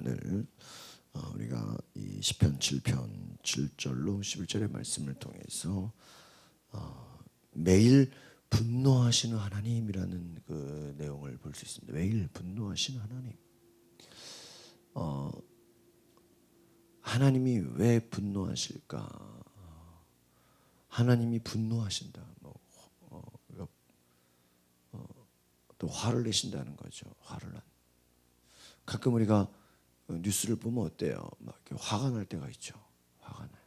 오늘 어, 우리가 이 시편 7편 7절로 11절의 말씀을 통해서 어, 매일 분노하시는 하나님이라는 그 내용을 볼 수 있습니다. 매일 분노하시는 하나님. 어, 하나님이 왜 분노하실까? 하나님이 분노하신다. 뭐, 어, 어, 또 화를 내신다는 거죠. 화를 난. 가끔 우리가 뉴스를 보면 어때요? 막 화가 날 때가 있죠. 화가 나요.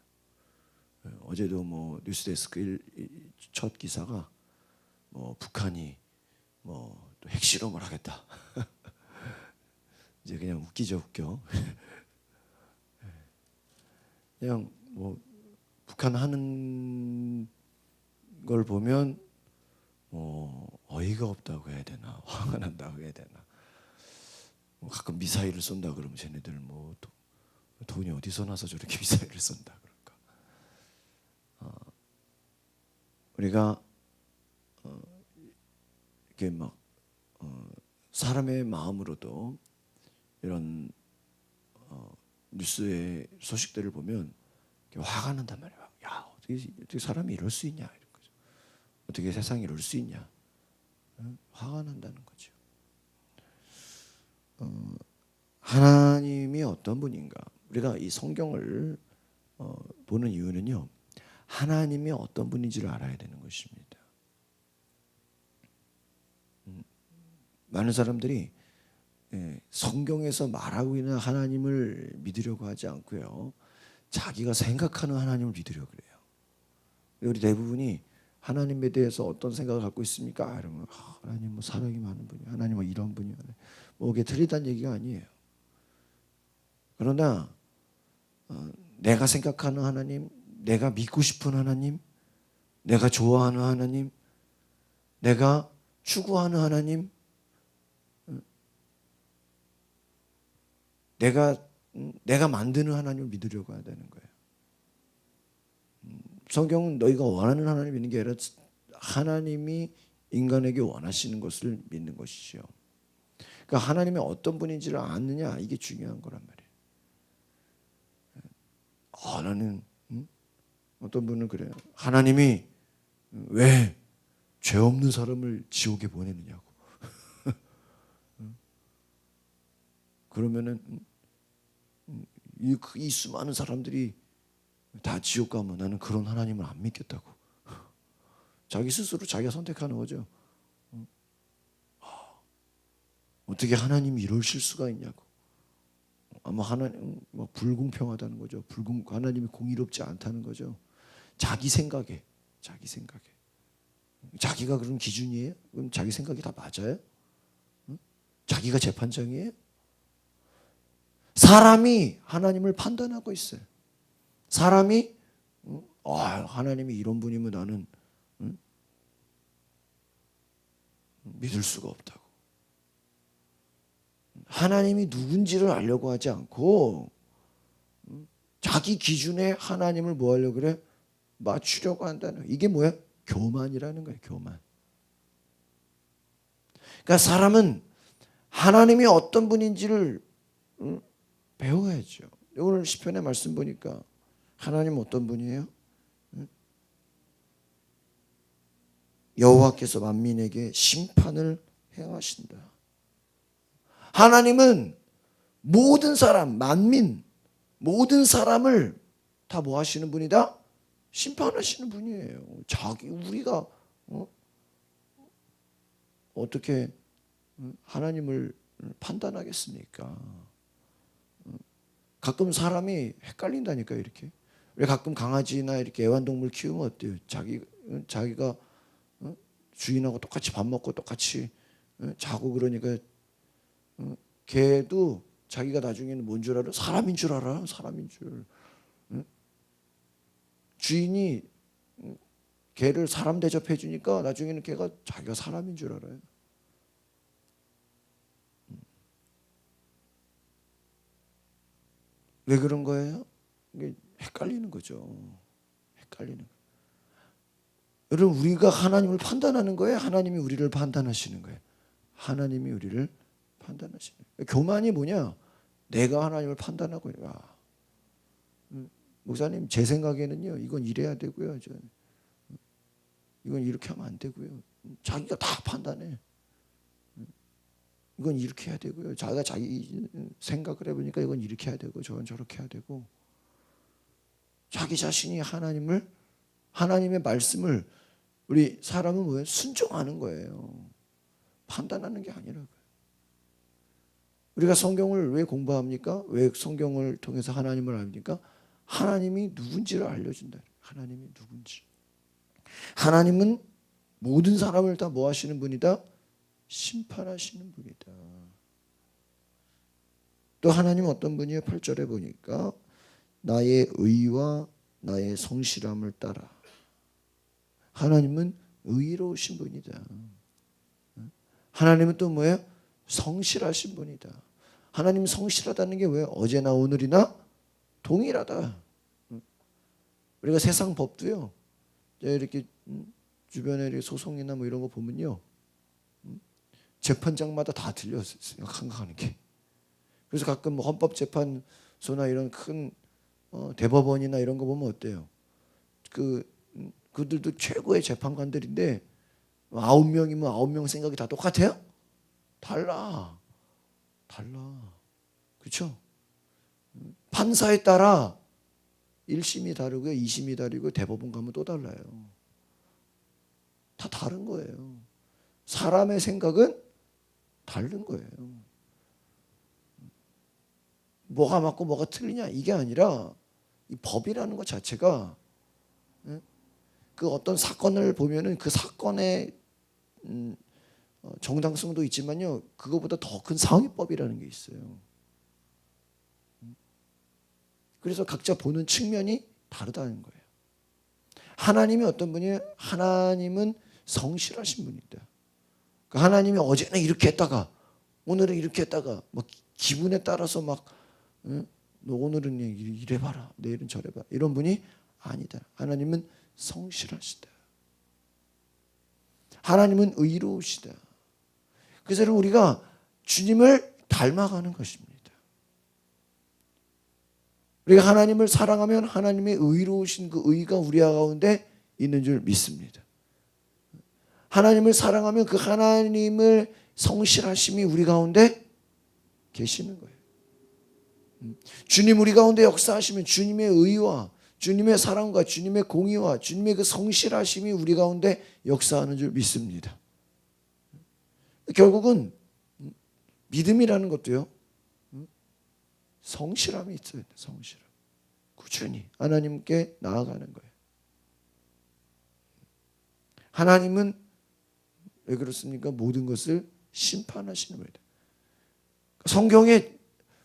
예, 어제도 뭐 뉴스데스크 첫 기사가 뭐 북한이 뭐 또 핵실험을 하겠다. 이제 그냥 웃기죠, 웃겨. 예. 그냥 뭐 북한 하는 걸 보면 뭐 어이가 없다고 해야 되나, 화가 난다고 해야 되나. 뭐 가끔 미사일을 쏜다 그러면 쟤네들 뭐 도- 돈이 어디서 나서 저렇게 미사일을 쏜다 그럴까? 어, 우리가 어, 이렇게 막 어, 사람의 마음으로도 이런 어, 뉴스의 소식들을 보면 화가 난단 말이야. 야 어떻게 어떻게 사람이 이럴 수 있냐 이런 거죠. 어떻게 세상이 이럴 수 있냐? 응? 화가 난다는 거죠. 하나님이 어떤 분인가? 우리가 이 성경을 어, 보는 이유는요. 하나님이 어떤 분인지를 알아야 되는 것입니다. 음, 많은 사람들이 예, 성경에서 말하고 있는 하나님을 믿으려고 하지 않고요. 자기가 생각하는 하나님을 믿으려고 그래요. 우리 대부분이 하나님에 대해서 어떤 생각을 갖고 있습니까? 이러면 아, 하나님 뭐 사랑이 많은 분이 하나님 뭐 이런 분이 뭐 그게 틀리다는 얘기가 아니에요. 그러나 어, 내가 생각하는 하나님, 내가 믿고 싶은 하나님, 내가 좋아하는 하나님, 내가 추구하는 하나님, 어, 내가 음, 내가 만드는 하나님을 믿으려고 해야 되는 거예요. 음, 성경은 너희가 원하는 하나님 믿는 게 아니라 하나님이 인간에게 원하시는 것을 믿는 것이죠. 그러니까 하나님이 어떤 분인지를 아느냐 이게 중요한 거란 말이에요. 아, 나는 음? 어떤 분은 그래요. 하나님이 왜 죄 없는 사람을 지옥에 보내느냐고. 음? 그러면은 음, 이, 그- 이 수많은 사람들이 다 지옥 가면 나는 그런 하나님을 안 믿겠다고. 자기 스스로 자기가 선택하는 거죠. 음? 아, 어떻게 하나님이 이럴 실수가 있냐고. 아마 하나님 뭐 불공평하다는 거죠. 불공 하나님이 공의롭지 않다는 거죠. 자기 생각에 자기 생각에 자기가 그런 기준이에요? 그럼 자기 생각이 다 맞아요? 응? 자기가 재판장이에요? 사람이 하나님을 판단하고 있어요. 사람이 응? 아, 하나님이 이런 분이면 나는 응? 믿을 수가 없다고. 하나님이 누군지를 알려고 하지 않고 음, 자기 기준에 하나님을 뭐 하려고 그래? 맞추려고 한다는 이게 뭐야? 교만이라는 거예요. 교만. 그러니까 사람은 하나님이 어떤 분인지를 음, 배워야죠. 오늘 시편의 말씀 보니까 하나님 어떤 분이에요? 음? 여호와께서 만민에게 심판을 행하신다. 하나님은 모든 사람, 만민, 모든 사람을 다 뭐 하시는 분이다? 심판하시는 분이에요. 자기 우리가 어? 어떻게 음, 하나님을 판단하겠습니까? 음, 가끔 사람이 헷갈린다니까 이렇게. 왜 가끔 강아지나 이렇게 애완동물 키우면 어때요? 자기 어, 자기가 어? 주인하고 똑같이 밥 먹고 똑같이 어? 자고 그러니까 걔도 자기가 나중에는 뭔 줄 알아? 사람인 줄 알아. 사람인 줄. 응? 주인이 응, 걔를 사람 대접해 주니까 나중에는 걔가 자기가 사람인 줄 알아요. 음. 왜 그런 거예요? 이게 헷갈리는 거죠. 헷갈리는 거. 여러분 우리가 하나님을 판단하는 거예요. 하나님이 우리를 판단하시는 거예요. 하나님이 우리를 판단하시는. 교만이 뭐냐? 내가 하나님을 판단하고 야. 음, 목사님 제 생각에는요 이건 이래야 되고요 저 이건 이렇게 하면 안 되고요. 자기가 다 판단해. 이건 이렇게 해야 되고요. 자기가 자기 생각을 해보니까 이건 이렇게 해야 되고 저건 저렇게 해야 되고. 자기 자신이 하나님을 하나님의 말씀을 우리 사람은 뭐예요 순종하는 거예요? 판단하는 게 아니라고요. 우리가 성경을 왜 공부합니까? 왜 성경을 통해서 하나님을 압니까? 하나님이 누군지를 알려준다. 하나님이 누군지. 하나님은 모든 사람을 다 뭐 하시는 분이다? 심판하시는 분이다. 또 하나님 어떤 분이에요? 8절에 보니까 나의 의와 나의 성실함을 따라 하나님은 의로우신 분이다. 하나님은 또 뭐예요? 성실하신 분이다. 하나님 성실하다는 게 왜 어제나 오늘이나 동일하다. 우리가 세상 법도요. 이렇게 주변에 이렇게 소송이나 뭐 이런 거 보면요. 재판장마다 다 틀려요. 생각하는 게. 그래서 가끔 뭐 헌법재판소나 이런 큰 어, 대법원이나 이런 거 보면 어때요? 그 음, 그들도 최고의 재판관들인데 아홉 명이면 아홉 명 생각이 다 똑같아요? 달라. 달라. 그렇죠? 판사에 따라 1심이 다르고요. 2심이 다르고 대법원 가면 또 달라요. 다 다른 거예요. 사람의 생각은 다른 거예요. 뭐가 맞고 뭐가 틀리냐 이게 아니라 이 법이라는 것 자체가 예? 그 어떤 사건을 보면은 그 사건의 음, 어, 정당성도 있지만요. 그거보다 더 큰 상위법이라는 게 있어요. 음. 그래서 각자 보는 측면이 다르다는 거예요. 하나님이 어떤 분이에요? 하나님은 성실하신 분이다. 그 하나님이 어제는 이렇게 했다가 오늘은 이렇게 했다가 뭐 기분에 따라서 막 응? 너 오늘은 이래 봐라 내일은 저래 봐 이런 분이 아니다. 하나님은 성실하시다. 하나님은 의로우시다. 그래서 우리가 주님을 닮아가는 것입니다. 우리가 하나님을 사랑하면 하나님의 의로우신 그 의가 우리 가운데 있는 줄 믿습니다. 하나님을 사랑하면 그 하나님을 성실하심이 우리 가운데 계시는 거예요. 음. 주님 우리 가운데 역사하시면 주님의 의와 주님의 사랑과 주님의 공의와 주님의 그 성실하심이 우리 가운데 역사하는 줄 믿습니다. 결국은 믿음이라는 것도요. 성실함이 있어야 돼. 성실함. 꾸준히 하나님께 나아가는 거예요. 하나님은 왜 그렇습니까? 모든 것을 심판하시는 거예요. 성경에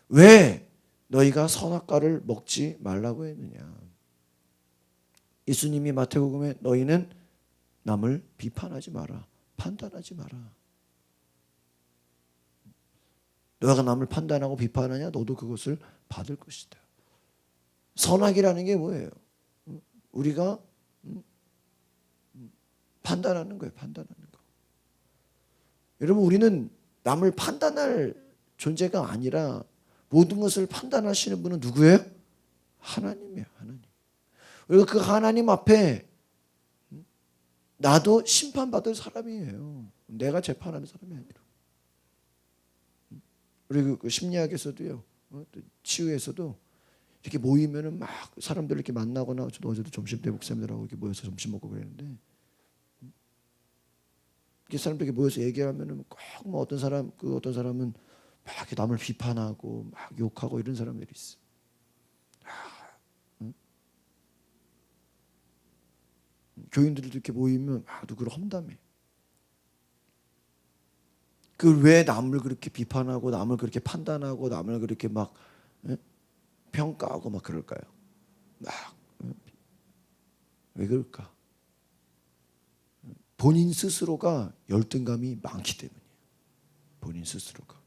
왜 너희가 선악과를 먹지 말라고 했느냐? 예수님이 마태복음에 너희는 남을 비판하지 마라. 판단하지 마라. 너가 남을 판단하고 비판하냐? 너도 그것을 받을 것이다. 선악이라는 게 뭐예요? 우리가 판단하는 거예요. 판단하는 거. 여러분 우리는 남을 판단할 존재가 아니라 모든 것을 판단하시는 분은 누구예요? 하나님이에요. 하나님. 그리고 그 하나님 앞에 나도 심판받을 사람이에요. 내가 재판하는 사람이 아니라. 우리 그 심리학에서도요, 어, 치유에서도 이렇게 모이면은 막 사람들 이렇게 만나거나 저도 어제도 점심 때 목사님들하고 이렇게 모여서 점심 먹고 그랬는데 이렇게 사람들이 모여서 얘기하면은 꼭뭐 어떤 사람 그 어떤 사람은 막 남을 비판하고 막 욕하고 이런 사람들이 있어. 교인들도 이렇게 모이면 막 누구를 험담해. 그 왜 남을 그렇게 비판하고 남을 그렇게 판단하고 남을 그렇게 막 에? 평가하고 막 그럴까요? 막 왜 그럴까? 본인 스스로가 열등감이 많기 때문이에요. 본인 스스로가.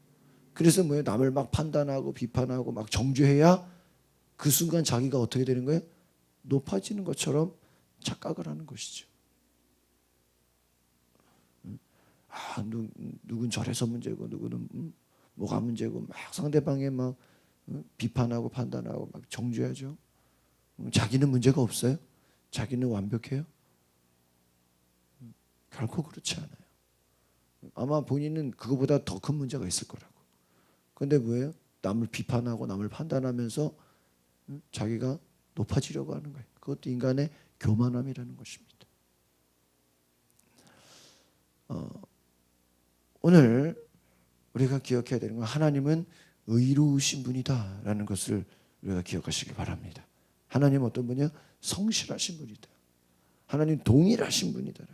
그래서 뭐예요? 남을 막 판단하고 비판하고 막 정죄해야 그 순간 자기가 어떻게 되는 거예요? 높아지는 것처럼 착각을 하는 것이죠. 아, 누, 누군 저래서 문제고 누구는 음, 뭐가 문제고 막 상대방의 막 어? 비판하고 판단하고 막 정죄하죠. 음, 자기는 문제가 없어요? 자기는 완벽해요? 음, 결코 그렇지 않아요. 아마 본인은 그거보다 더 큰 문제가 있을 거라고. 근데 뭐예요? 남을 비판하고 남을 판단하면서 음, 자기가 높아지려고 하는 거예요. 그것도 인간의 교만함이라는 것입니다. 어, 오늘 우리가 기억해야 되는 건 하나님은 의로우신 분이다라는 것을 우리가 기억하시기 바랍니다. 하나님 어떤 분이요? 성실하신 분이다. 하나님 동일하신 분이다.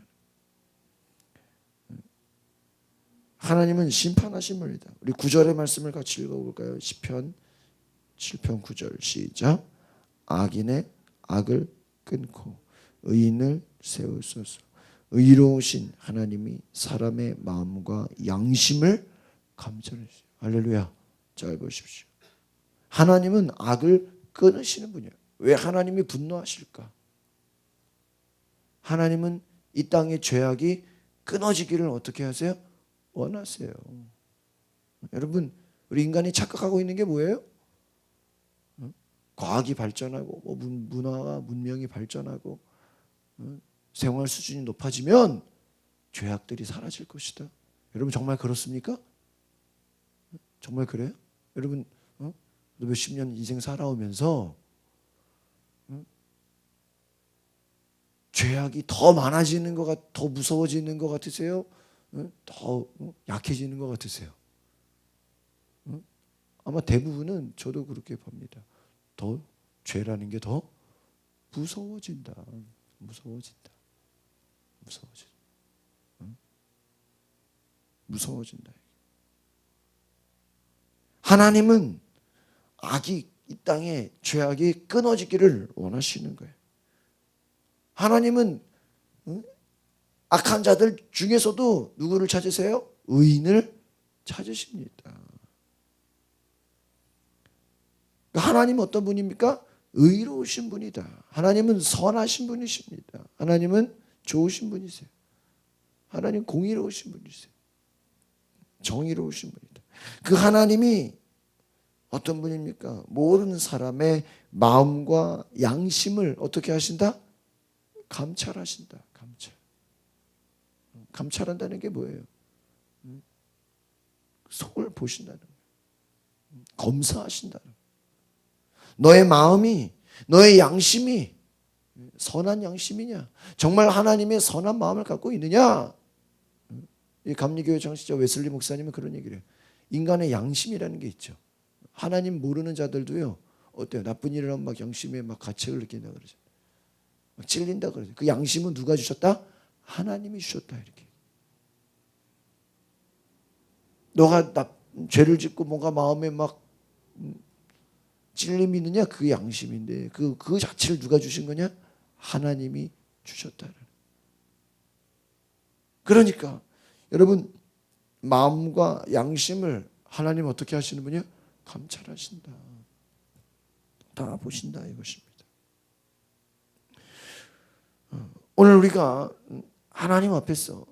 하나님은 심판하신 분이다. 우리 구절의 말씀을 같이 읽어볼까요? 시편 7편 9절 시작. 악인의 악을 끊고 의인을 세우소서. 의로우신 하나님이 사람의 마음과 양심을 감찰하시오. 할렐루야. 잘 보십시오. 하나님은 악을 끊으시는 분이에요. 왜 하나님이 분노하실까? 하나님은 이 땅의 죄악이 끊어지기를 어떻게 하세요? 원하세요. 여러분, 우리 인간이 착각하고 있는 게 뭐예요? 어? 과학이 발전하고 뭐 문, 문화가 문명이 발전하고 어? 생활 수준이 높아지면 죄악들이 사라질 것이다. 여러분 정말 그렇습니까? 정말 그래요? 여러분 어? 몇십 년 인생 살아오면서 어? 죄악이 더 많아지는 것 같, 더 무서워지는 것 같으세요? 어? 더 어? 약해지는 것 같으세요? 어? 아마 대부분은 저도 그렇게 봅니다. 더 죄라는 게 더 무서워진다. 무서워진다. 무서워진다. 무서워진다. 하나님은 악이 이 땅에 죄악이 끊어지기를 원하시는 거예요. 하나님은 응? 악한 자들 중에서도 누구를 찾으세요? 의인을 찾으십니다. 하나님은 어떤 분입니까? 의로우신 분이다. 하나님은 선하신 분이십니다. 하나님은 좋으신 분이세요. 하나님 공의로우신 분이세요. 정의로우신 분이다. 그 하나님이 어떤 분입니까? 모든 사람의 마음과 양심을 어떻게 하신다? 감찰하신다. 감찰. 감찰한다는 게 뭐예요? 속을 보신다는 거예요. 검사하신다는 거예요. 너의 마음이, 너의 양심이 선한 양심이냐? 정말 하나님의 선한 마음을 갖고 있느냐? 이 감리교회 장시자 웨슬리 목사님은 그런 얘기를 해요. 인간의 양심이라는 게 있죠. 하나님 모르는 자들도요. 어때요? 나쁜 일을 하면 막 양심에 막 가책을 느낀다 그러죠. 막 찔린다 그러죠. 그 양심은 누가 주셨다? 하나님이 주셨다 이렇게. 너가 나, 죄를 짓고 뭔가 마음에 막 음, 찔림이 있느냐? 그 양심인데 그, 그 자체를 누가 주신 거냐? 하나님이 주셨다는. 그러니까 여러분 마음과 양심을 하나님 어떻게 하시는 분이요? 감찰하신다. 다 보신다 이것입니다. 어, 오늘 우리가 하나님 앞에서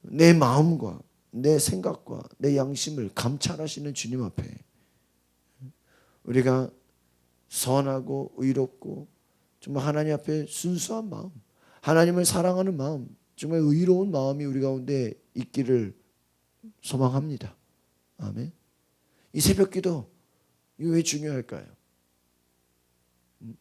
내 마음과 내 생각과 내 양심을 감찰하시는 주님 앞에 우리가 선하고 의롭고 정말 하나님 앞에 순수한 마음, 하나님을 사랑하는 마음, 정말 의로운 마음이 우리 가운데 있기를 소망합니다. 아멘. 이 새벽 기도 이거 왜 중요할까요? 음?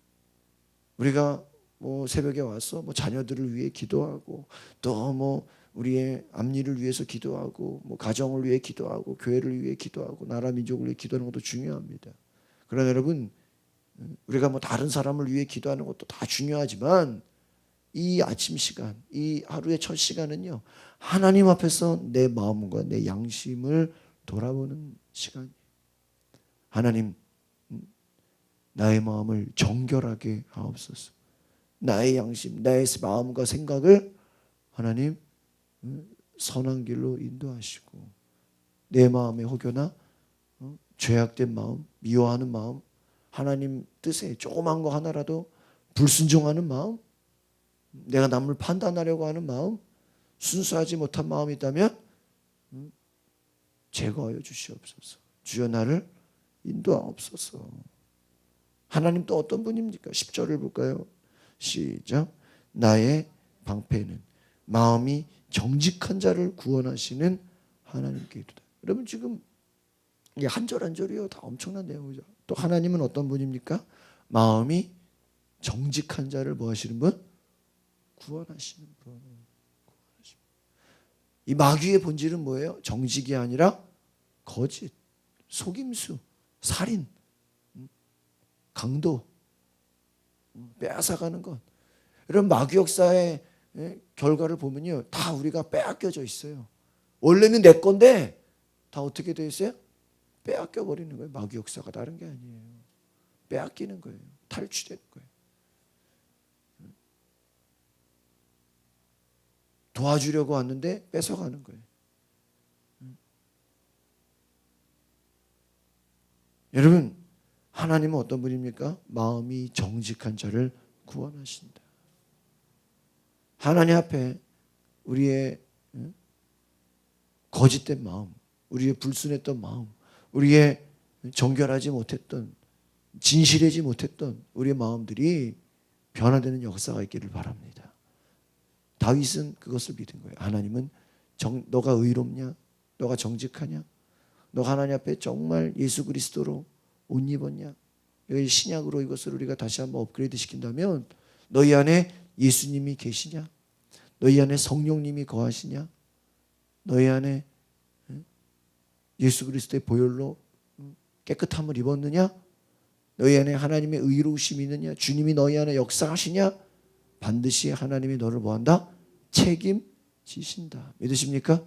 우리가 뭐 새벽에 와서 뭐 자녀들을 위해 기도하고 또 뭐 우리의 앞일을 위해서 기도하고 뭐 가정을 위해 기도하고 교회를 위해 기도하고 나라 민족을 위해 기도하는 것도 중요합니다. 그러나 여러분 우리가 뭐 다른 사람을 위해 기도하는 것도 다 중요하지만 이 아침 시간, 이 하루의 첫 시간은요 하나님 앞에서 내 마음과 내 양심을 돌아보는 시간이에요. 하나님 나의 마음을 정결하게 하옵소서. 나의 양심, 나의 마음과 생각을 하나님 선한 길로 인도하시고 내 마음의 혹여나 어, 죄악된 마음, 미워하는 마음, 하나님 뜻에 조그만 거 하나라도 불순종하는 마음, 내가 남을 판단하려고 하는 마음, 순수하지 못한 마음이 있다면 제거하여 주시옵소서. 주여 나를 인도하옵소서. 하나님 또 어떤 분입니까? 10절을 볼까요? 시작. 나의 방패는 마음이 정직한 자를 구원하시는 하나님께 이르다. 여러분 지금 이게 한절 한 절이요 다 엄청난 내용이죠. 또 하나님은 어떤 분입니까? 마음이 정직한 자를 뭐 하시는 분? 구원하시는 분. 이 마귀의 본질은 뭐예요? 정직이 아니라 거짓, 속임수, 살인, 음, 강도, 음, 빼앗아가는 것. 이런 마귀 역사의 예, 결과를 보면요, 다 우리가 빼앗겨져 있어요. 원래는 내 건데 다 어떻게 돼 있어요? 빼앗겨 버리는 거예요. 마귀 역사가 다른 게 아니에요. 빼앗기는 거예요. 탈취되는 거예요. 도와주려고 왔는데 뺏어가는 거예요. 여러분, 하나님은 어떤 분입니까? 마음이 정직한 자를 구원하신다. 하나님 앞에 우리의 응? 거짓된 마음, 우리의 불순했던 마음, 우리의 정결하지 못했던 진실하지 못했던 우리의 마음들이 변화되는 역사가 있기를 바랍니다. 다윗은 그것을 믿은 거예요. 하나님은 정, 너가 의롭냐? 너가 정직하냐? 너 하나님 앞에 정말 예수 그리스도로 옷 입었냐? 여기 신약으로 이것을 우리가 다시 한번 업그레이드 시킨다면 너희 안에 예수님이 계시냐? 너희 안에 성령님이 거하시냐? 너희 안에 예수 그리스도의 보혈로 깨끗함을 입었느냐? 너희 안에 하나님의 의로우심이 있느냐? 주님이 너희 안에 역사하시냐? 반드시 하나님이 너를 뭐한다? 책임지신다. 믿으십니까?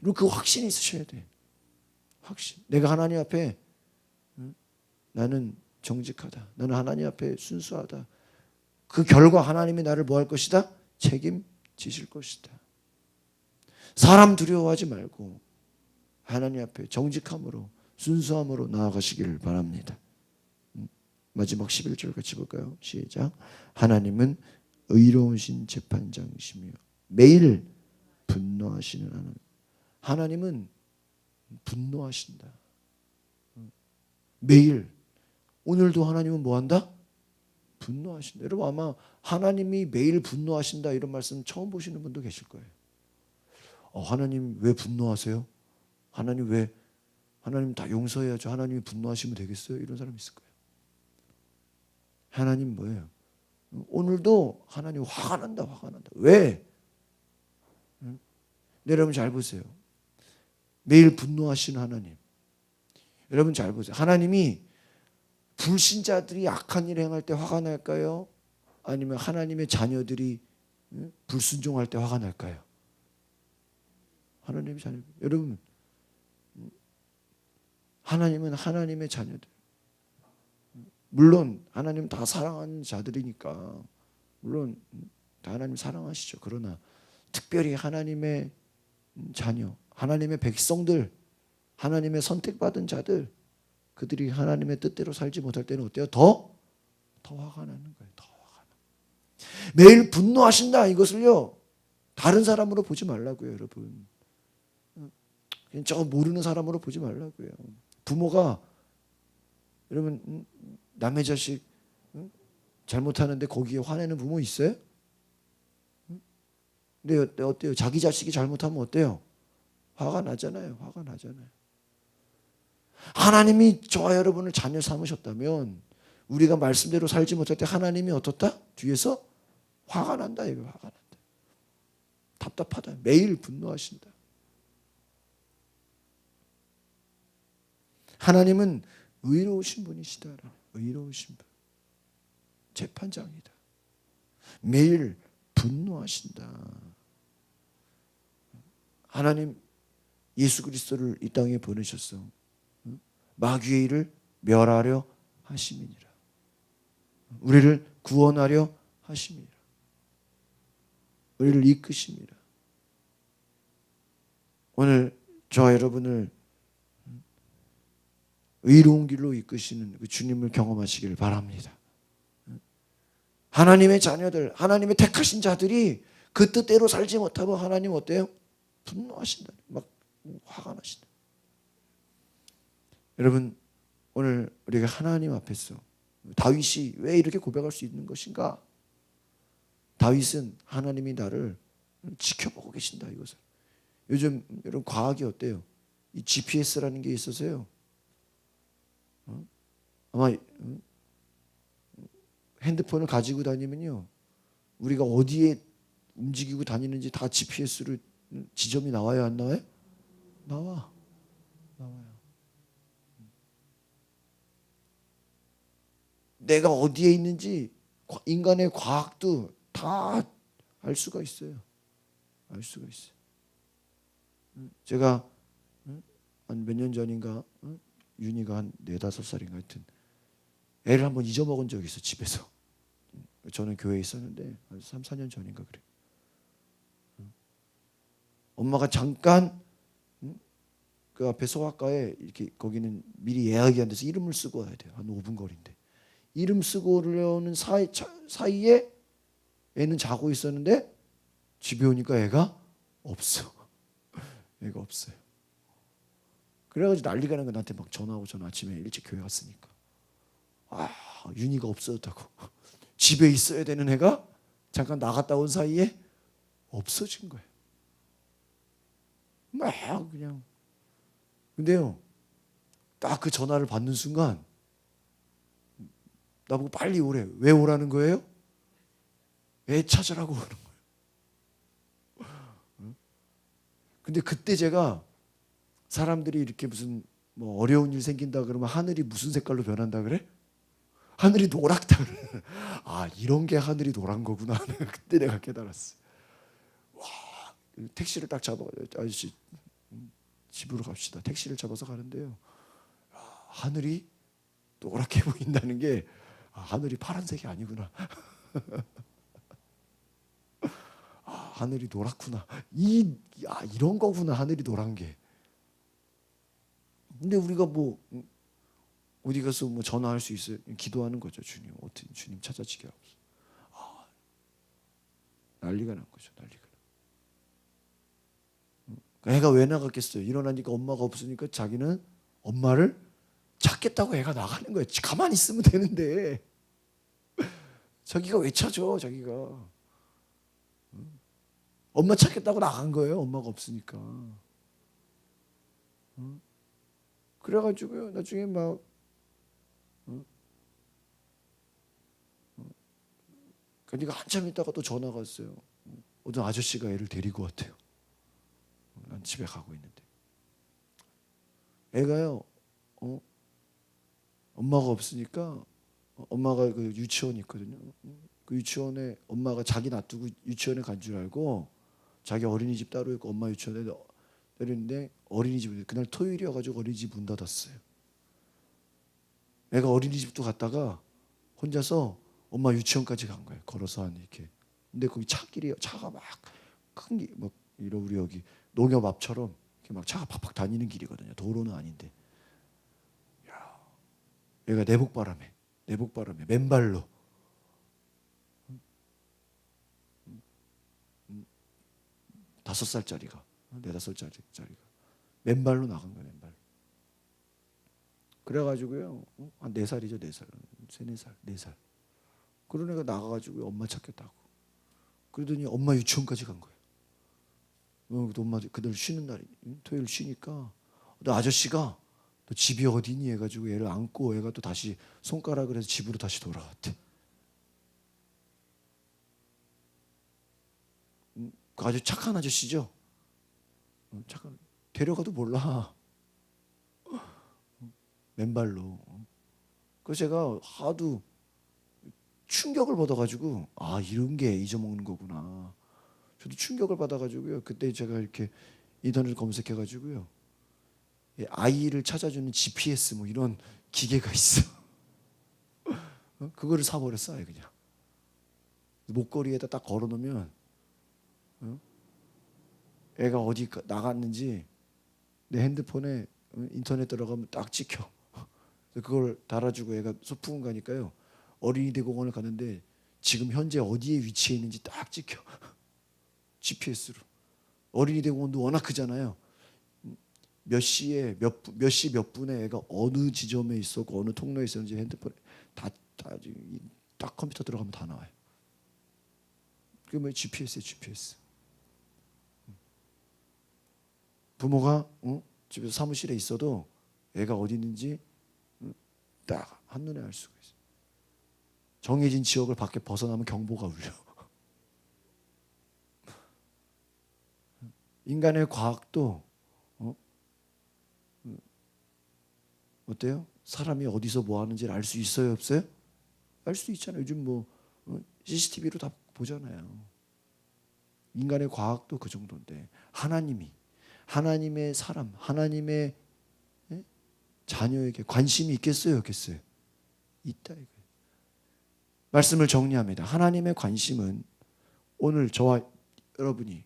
그리고 그 확신이 있으셔야 돼. 확신. 내가 하나님 앞에 나는 정직하다. 나는 하나님 앞에 순수하다. 그 결과 하나님이 나를 뭐 할 것이다? 책임지실 것이다. 사람 두려워하지 말고 하나님 앞에 정직함으로 순수함으로 나아가시기를 바랍니다. 음, 마지막 11절 같이 볼까요? 시작. 하나님은 의로우신 재판장이시며 매일 분노하시는 하나님. 하나님은 분노하신다. 매일 오늘도 하나님은 뭐 한다? 분노하신다. 여러분 아마 하나님이 매일 분노하신다 이런 말씀 처음 보시는 분도 계실 거예요. 어, 하나님 왜 분노하세요? 하나님 왜 하나님 다 용서해야죠. 하나님이 분노하시면 되겠어요? 이런 사람 있을 거예요. 하나님 뭐예요? 오늘도 하나님 화가 난다, 화가 난다. 왜? 응? 네, 여러분 잘 보세요. 매일 분노하시는 하나님. 여러분 잘 보세요. 하나님이 불신자들이 악한 일을 행할 때 화가 날까요? 아니면 하나님의 자녀들이 불순종할 때 화가 날까요? 하나님의 자녀. 여러분 하나님은 하나님의 자녀들. 물론 하나님 다 사랑하는 자들이니까 물론 다 하나님 사랑하시죠. 그러나 특별히 하나님의 자녀, 하나님의 백성들, 하나님의 선택받은 자들 그들이 하나님의 뜻대로 살지 못할 때는 어때요? 더, 더 화가 나는 거예요. 더 화가 나. 매일 분노하신다 이것을요. 다른 사람으로 보지 말라고요, 여러분. 그냥 저 모르는 사람으로 보지 말라고요. 부모가 여러분 남의 자식 잘못하는데 거기에 화내는 부모 있어요? 근데 어때요? 자기 자식이 잘못하면 어때요? 화가 나잖아요. 화가 나잖아요. 하나님이 저와 여러분을 자녀 삼으셨다면 우리가 말씀대로 살지 못할 때 하나님이 어떻다? 뒤에서 화가 난다 이거 화가 난다. 답답하다. 매일 분노하신다. 하나님은 의로우신 분이시다. 의로우신 분. 재판장이다. 매일 분노하신다. 하나님 예수 그리스도를 이 땅에 보내셨어. 마귀의 일을 멸하려 하심이니라. 우리를 구원하려 하심이니라. 우리를 이끄심이라. 오늘 저와 여러분을 의로운 길로 이끄시는 그 주님을 경험하시기를 바랍니다. 하나님의 자녀들, 하나님의 택하신 자들이 그 뜻대로 살지 못하면 하나님 어때요? 분노하신다. 막 화가 나신다. 여러분 오늘 우리가 하나님 앞에서 다윗이 왜 이렇게 고백할 수 있는 것인가? 다윗은 하나님이 나를 지켜보고 계신다 이것을. 요즘 여러분 과학이 어때요? 이 GPS라는 게 있어서요. 어? 아마 어? 핸드폰을 가지고 다니면요. 우리가 어디에 움직이고 다니는지 다 GPS로 지점이 나와요, 안 나와요? 나와. 나와요. 내가 어디에 있는지 과- 인간의 과학도 다 알 수가 있어요. 알 수가 있어요. 응? 제가 한 몇 년 전인가 응? 윤희가 한 네다섯 살인가 하여튼 애를 한번 잊어먹은 적이 있어 집에서. 응. 저는 교회에 있었는데 한 3, 4년 전인가 그래. 응. 엄마가 잠깐 응? 그 앞에 소아과에 이렇게 거기는 미리 예약이 안 돼서 이름을 쓰고 와야 돼요. 한 5분 거리인데. 이름 쓰고 오려는 사이, 차- 사이에 애는 자고 있었는데 집에 오니까 애가 없어. 애가 없어요. 그래가지고 난리가 난 거 나한테 막 전화하고 전 아침에 일찍 교회 갔으니까 아 윤희가 없어졌다고 집에 있어야 되는 애가 잠깐 나갔다 온 사이에 없어진 거예요. 막 그냥 근데요 딱 그 전화를 받는 순간 나보고 빨리 오래 왜 오라는 거예요? 애 찾으라고 오는 거예요. 응? 근데 그때 제가 사람들이 이렇게 무슨 뭐 어려운 일 생긴다 그러면 하늘이 무슨 색깔로 변한다 그래? 하늘이 노랗다 그래. 아 이런 게 하늘이 노란 거구나. 그때 내가 깨달았어. 와 택시를 딱 잡아 아저씨 음, 집으로 갑시다. 택시를 잡아서 가는데요. 아, 하늘이 노랗게 보인다는 게 아, 하늘이 파란색이 아니구나. 아, 하늘이 노랗구나. 이 아, 이런 거구나. 하늘이 노란 게. 근데 우리가 뭐 음, 어디 가서 뭐 전화할 수 있어요? 기도하는 거죠, 주님. 어떻게 주님 찾아지게 하옵소. 아, 난리가 난 거죠, 난리가. 난. 음, 애가 왜 나갔겠어요? 일어나니까 엄마가 없으니까 자기는 엄마를 찾겠다고 애가 나가는 거예요. 가만히 있으면 되는데 자기가 왜 찾아? 자기가 음. 엄마 찾겠다고 나간 거예요. 엄마가 없으니까. 음. 그래가지고요 나중에 막 어? 어? 그러니까 한참 있다가 또 전화가 왔어요. 어떤 아저씨가 애를 데리고 왔대요. 난 집에 가고 있는데 애가요 어? 엄마가 없으니까 어, 엄마가 그 유치원 있거든요. 그 유치원에 엄마가 자기 놔두고 유치원에 간 줄 알고 자기 어린이집 따로 있고 엄마 유치원에 내렸는데 어린이집 그날 토요일이어가지고 어린이집 문 닫았어요. 애가 어린이집도 갔다가 혼자서 엄마 유치원까지 간 거예요. 걸어서 한 이렇게. 근데 거기 차길이에요. 차가 막큰 길, 막 이런 우리 여기 농협 앞처럼 이렇게 막 차가 팍팍 다니는 길이거든요. 도로는 아닌데. 야, 얘가 내복 바람에, 내복 바람에 맨발로. 다섯 살짜리가 네다섯 살짜리가 맨발로 나간 거야 맨발. 그래가지고요 어? 한네 살이죠 네 살, 세네 살, 네 살. 그런 애가 나가가지고 엄마 찾겠다고. 그러더니 엄마 유치원까지 간 거예요. 어, 또 엄마 그날 쉬는 응? 토요일 쉬니까 또 아저씨가 또 집이 어디니 해가지고 애를 안고 애가 또 다시 손가락을 해서 집으로 다시 돌아왔대. 음, 그 아주 착한 아저씨죠. 어, 착한 데려가도 몰라. 맨발로. 그래서 제가 하도 충격을 받아가지고 아 이런 게 잊어먹는 거구나. 저도 충격을 받아가지고요. 그때 제가 이렇게 인터넷 검색해가지고요. 예, 아이를 찾아주는 GPS 뭐 이런 기계가 있어. 어? 그거를 사버렸어 아예 그냥. 목걸이에다 딱 걸어놓으면 어? 애가 어디 가- 나갔는지 내 핸드폰에 어, 인터넷 들어가면 딱 찍혀. 그걸 달아주고 애가 소풍 가니까요. 어린이 대공원을 가는데 지금 현재 어디에 위치해 있는지 딱 찍혀. GPS로. 어린이 대공원도 워낙 크잖아요. 몇 시에 몇 몇 시 몇 분에 애가 어느 지점에 있었고 어느 통로에 있었는지 핸드폰에 다다딱 컴퓨터 들어가면 다 나와요. 그게 뭐 GPS에 GPS. 부모가 어? 집에서 사무실에 있어도 애가 어디 있는지 어? 딱 한 눈에 알 수가. 정해진 지역을 밖에 벗어나면 경보가 울려. 인간의 과학도 어? 음, 어때요? 사람이 어디서 뭐 하는지를 알 수 있어요, 없어요? 알 수 있잖아요. 요즘 뭐 어? CCTV로 다 보잖아요. 인간의 과학도 그 정도인데 하나님이 하나님의 사람, 하나님의 예? 자녀에게 관심이 있겠어요, 없겠어요? 있다 이거예요. 말씀을 정리합니다. 하나님의 관심은 오늘 저와 여러분이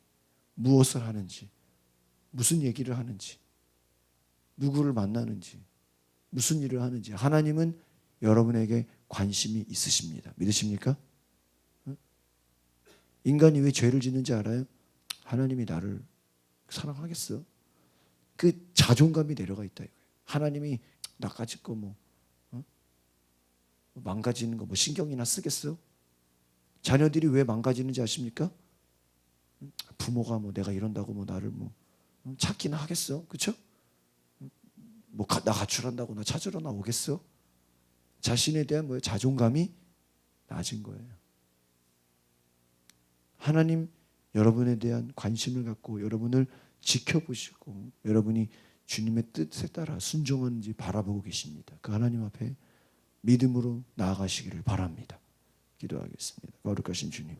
무엇을 하는지, 무슨 얘기를 하는지, 누구를 만나는지, 무슨 일을 하는지 하나님은 여러분에게 관심이 있으십니다. 믿으십니까? 응? 인간이 왜 죄를 짓는지 알아요? 하나님이 나를 사랑하겠어? 그 자존감이 내려가 있다. 하나님이 나까지 거뭐 어? 망가지는 거 뭐 신경이나 쓰겠어? 자녀들이 왜 망가지는지 아십니까? 부모가 뭐 내가 이런다고 뭐 나를 뭐 어? 찾기는 하겠어, 그렇죠? 뭐 나 가출한다고 나 찾으러 나 오겠어? 자신에 대한 뭐 자존감이 낮은 거예요. 하나님 여러분에 대한 관심을 갖고 여러분을 지켜보시고 여러분이 주님의 뜻에 따라 순종하는지 바라보고 계십니다. 그 하나님 앞에 믿음으로 나아가시기를 바랍니다. 기도하겠습니다. 거룩하신 주님.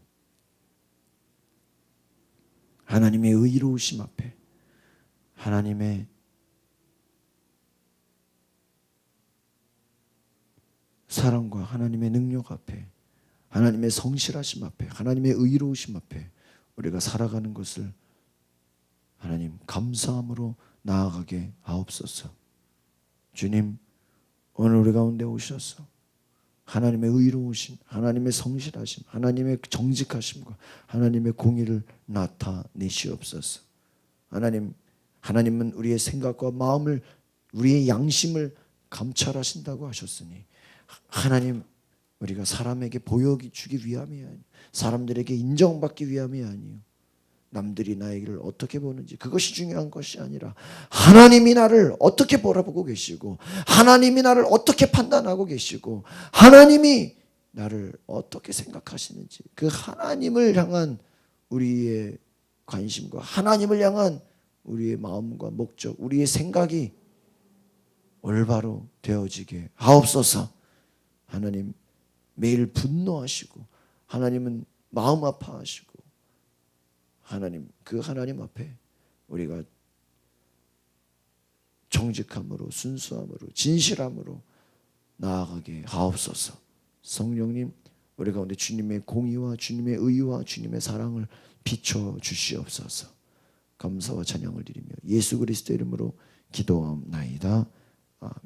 하나님의 의로우심 앞에 하나님의 사랑과 하나님의 능력 앞에 하나님의 성실하심 앞에 하나님의 의로우심 앞에 우리가 살아가는 것을 하나님 감사함으로 나아가게 하옵소서. 주님 오늘 우리 가운데 오셔서 하나님의 의로우신 하나님의 성실하심 하나님의 정직하심과 하나님의 공의를 나타내시옵소서. 하나님 하나님은 우리의 생각과 마음을 우리의 양심을 감찰하신다고 하셨으니 하나님 우리가 사람에게 보여주기 위함이 아니요 사람들에게 인정받기 위함이 아니요 남들이 나에게를 어떻게 보는지 그것이 중요한 것이 아니라 하나님이 나를 어떻게 바라보고 계시고 하나님이 나를 어떻게 판단하고 계시고 하나님이 나를 어떻게 생각하시는지 그 하나님을 향한 우리의 관심과 하나님을 향한 우리의 마음과 목적 우리의 생각이 올바로 되어지게 하옵소서. 하나님 매일 분노하시고 하나님은 마음 아파하시고 하나님 그 하나님 앞에 우리가 정직함으로 순수함으로 진실함으로 나아가게 하옵소서. 성령님 우리 가운데 주님의 공의와 주님의 의와 주님의 사랑을 비춰 주시옵소서. 감사와 찬양을 드리며 예수 그리스도 이름으로 기도하옵나이다. 아멘.